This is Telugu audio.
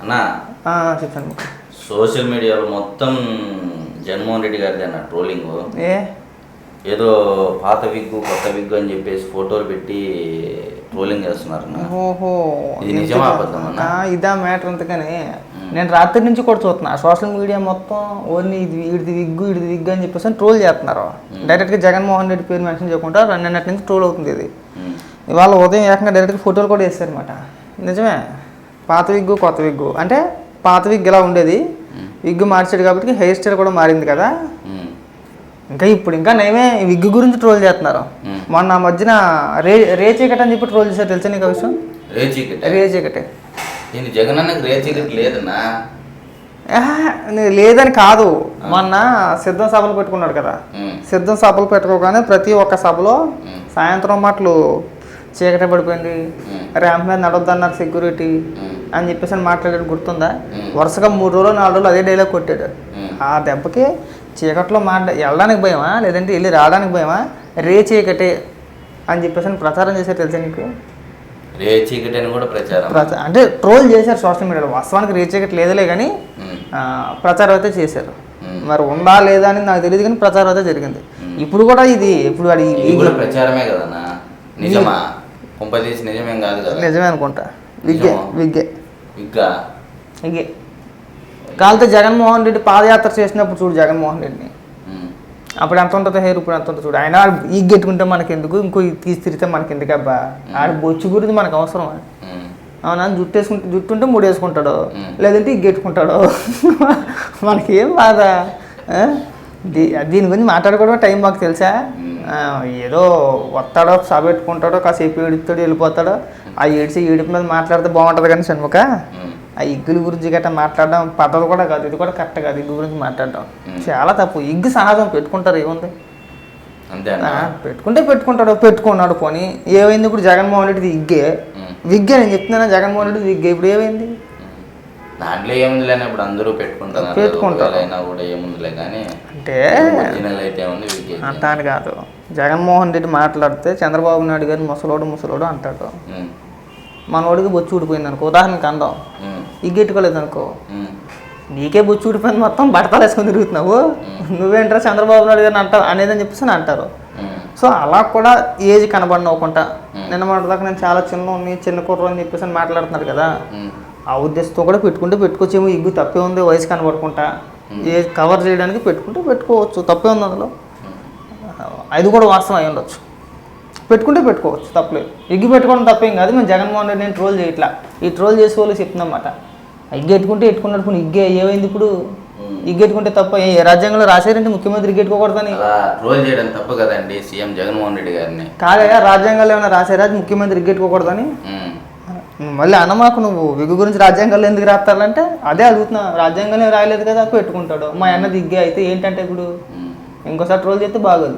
అన్న? సోషల్ మీడియాలో మొత్తం జగన్మోహన్ రెడ్డి గారిది అన్న ట్రోలింగ్. ఏ? ఏదో పాత విగ్గు కొత్త విగ్గు అని చెప్పేసి ఫోటోలు పెట్టి ట్రోలింగ్ చేస్తున్నారు ఓహో ఇది నిజమా అబద్ధమా అన్న? ఆ, ఇదా మ్యాటర్ అంతగానే నేను రాత్రి నుంచి కూడా చూస్తున్నా. సోషల్ మీడియా మొత్తం ఓన్లీ ఇది వీడిది విగ్గు ఇడిది విగ్గు అని చెప్పేసి ట్రోల్ చేస్తున్నారు. డైరెక్ట్గా జగన్మోహన్ రెడ్డి పేరు మెన్షన్ చేయకుండా నిన్నటి నుంచి ట్రోల్ అవుతుంది ఇది. ఇవాళ ఉదయం ఏకంగా డైరెక్ట్గా ఫోటోలు కూడా వేస్తారనమాట నిజమే? పాత విగ్గు కొత్త విగ్గు. అంటే పాత విగ్ ఇలా ఉండేది? విగ్గు మార్చాడు కాబట్టి హెయిర్ స్టైల్ కూడా మారింది కదా. ఇంకా ఇప్పుడు ఇంకా నయమే ఈ విగ్గు గురించి ట్రోల్ చేస్తున్నారు. మొన్న మధ్యన రే రే చీకటి అని చెప్పి ట్రోల్ చేశారు తెలుసా నీకు విషయం? రే చీకటి? రే చీకటి. నేను జగన్ అన్నకి రే చీకటి లేదన్నా? లేదని కాదు. మొన్న సిద్ధం సభలు పెట్టుకున్నాడు కదా. సిద్ధం సభలు పెట్టుకోగానే ప్రతి ఒక్క సభలో. సాయంత్రం మాటలు చీకటి పడిపోయింది. ర్యాంప్ మీద నడవద్దన్నారు సెక్యూరిటీ అని చెప్పేసి అని మాట్లాడాడు గుర్తుందా. వరుసగా మూడు రోజులు నాలుగు రోజులు అదే డైలాగ్ కొట్టాడు. ఆ దెబ్బకి చీకట్లో మాట వెళ్ళడానికి భయమా? లేదంటే వెళ్ళి రావడానికి భయమా? రే చీకటే అని చెప్పేసి ప్రచారం చేశారు తెలుసా నీకు? రే చీకటి అని కూడా ప్రచారం. ప్రచ అంటే ట్రోల్ చేశారు సోషల్ మీడియాలో. వాస్తవానికి రే చీకటి లేదులే కానీ ప్రచారం అయితే చేశారు. మరి ఉందా లేదా అని నాకు తెలియదు కానీ ప్రచారం అయితే జరిగింది. ఇప్పుడు కూడా ఇది ఇప్పుడు అది ఇది కూడా ప్రచారమే కదన్నా నిజమా? నిజమేం కాదు కదా. అనుకుంటా. విగ్గే? విగ్గే. ఇంకా? విగ్గే కాకపోతే జగన్మోహన్ రెడ్డి పాదయాత్ర చేసినప్పుడు చూడు జగన్మోహన్ రెడ్డిని. అప్పుడు ఎంత ఉంటుంది హెయిర్ ఇప్పుడు ఎంత ఉంటుంది చూడు. ఆయన ఈ గెట్టుకుంటే మనకి ఎందుకు ఇంకో తీసి తిరిగితే మనకి ఎందుకు అబ్బా ఆడ బొచ్చు గురించి మనకు అవసరం అవునా? జుట్టు వేసుకుంటే జుట్టు ఉంటే ముడి వేసుకుంటాడు. లేదంటే ఈ గెట్టుకుంటాడు? మనకి బాధ? దీని గురించి మాట్లాడుకోవడం టైం మాకు తెలుసా? ఏదో వస్తాడో సభ పెట్టుకుంటాడో కాసేపు ఏడుస్తాడు వెళ్ళిపోతాడో ఆ ఏడిసి ఏడుపు మీద మాట్లాడితే బాగుంటుంది కానీ షణ్ముఖ ఉమ్, ఆ ఇగ్గుల గురించి గట్రా మాట్లాడడం పద్ధతి కూడా కాదు ఇది కూడా కరెక్ట్ కాదు ఇగ్గు గురించి మాట్లాడడం. చాలా తప్పు. ఇగ్గు సహజం పెట్టుకుంటారు ఏముంది? పెట్టుకుంటే పెట్టుకుంటాడు పెట్టుకున్నాడు పోనీ. ఏమైంది ఇప్పుడు జగన్మోహన్ రెడ్డిది ఇగ్గే? విగ్గే నేను చెప్తున్నాను జగన్మోహన్ రెడ్డి విగ్గే? ఇప్పుడు ఏమైంది. దాంట్లో ఏముందిలే ఇప్పుడు అందరూ పెట్టుకుంటారు. ఒకవేళ అయినా కూడా ఏముందిలే కానీ అంటే ఒరిజినల్ అయితే ఉంది వీకే అంత అని కాదు. జగన్మోహన్ రెడ్డి మాట్లాడితే చంద్రబాబు నాయుడు గారిని ముసలోడు ముసలోడు అంటాడు. మనోడికి బొచ్చు ఊడిపోయింది అనుకో. ఉదాహరణకి అందాం. ఇగ్గెట్టుకోలేదు అనుకో. నీకే బొచ్చు ఊడిపోయింది మొత్తం బట్టలు వేసుకొని తిరుగుతున్నావు. నువ్వేంటారా చంద్రబాబు నాయుడు గారిని అంటావు అనేదని చెప్పేసి అని అంటారు. సో అలా కూడా ఏజ్ కనబడినవ్వకుండా. నిన్న మాట దాకా నేను చాలా చిన్న చిన్న కుర్ర అని చెప్పేసి అని మాట్లాడుతున్నారు కదా. ఆ ఉద్దేశంతో కూడా పెట్టుకుంటే పెట్టుకోవచ్చేమో. ఇగ్గు తప్పే ఉంది వయసు కనబడకుండా. ఏజ్ కవర్ చేయడానికి పెట్టుకుంటే పెట్టుకోవచ్చు తప్పే ఉంది అందులో. అది కూడా వాస్తవం అయి ఉండొచ్చు. పెట్టుకుంటే పెట్టుకోవచ్చు తప్పలేదు. ఇగ్గి పెట్టుకోవడం తప్పేం కాదు మేము జగన్మోహన్ రెడ్డి నేను ట్రోల్ చేయట్లా. ఈ ట్రోల్ చేసే వాళ్ళు చెప్తున్నమాట ఇగ్గి ఎట్టుకుంటే ఎట్టుకున్నట్టు పోనీ ఇగ్గే ఏమైంది ఇప్పుడు? ఇగ్గి ఎట్టుకుంటే తప్ప ఏ రాజ్యాంగంలో రాశారంటే ముఖ్యమంత్రి ఇగ్గి ఎట్టుకోకూడదని? అలా ట్రోల్ చేయడం తప్పు కదండి సీఎం జగన్మోహన్ రెడ్డి గారిని. కాదయా రాజ్యాంగాల్లో ఏమైనా రాశారా? అది ముఖ్యమంత్రి ఇగ్గి ఎట్టుకోకూడదని? ఉమ్, మళ్ళీ అనమాకు నువ్వు విగు గురించి రాజ్యాంగాల్లో ఎందుకు రాస్తారంటే అదే అడుగుతున్నా. రాజ్యాంగంలో రాయలేదు కదా పెట్టుకుంటాడు. మా అన్న దిగ్గే అయితే ఏంటంటే ఇప్పుడు. ఇంకోసారి ట్రోల్ చేస్తే బాగోదు.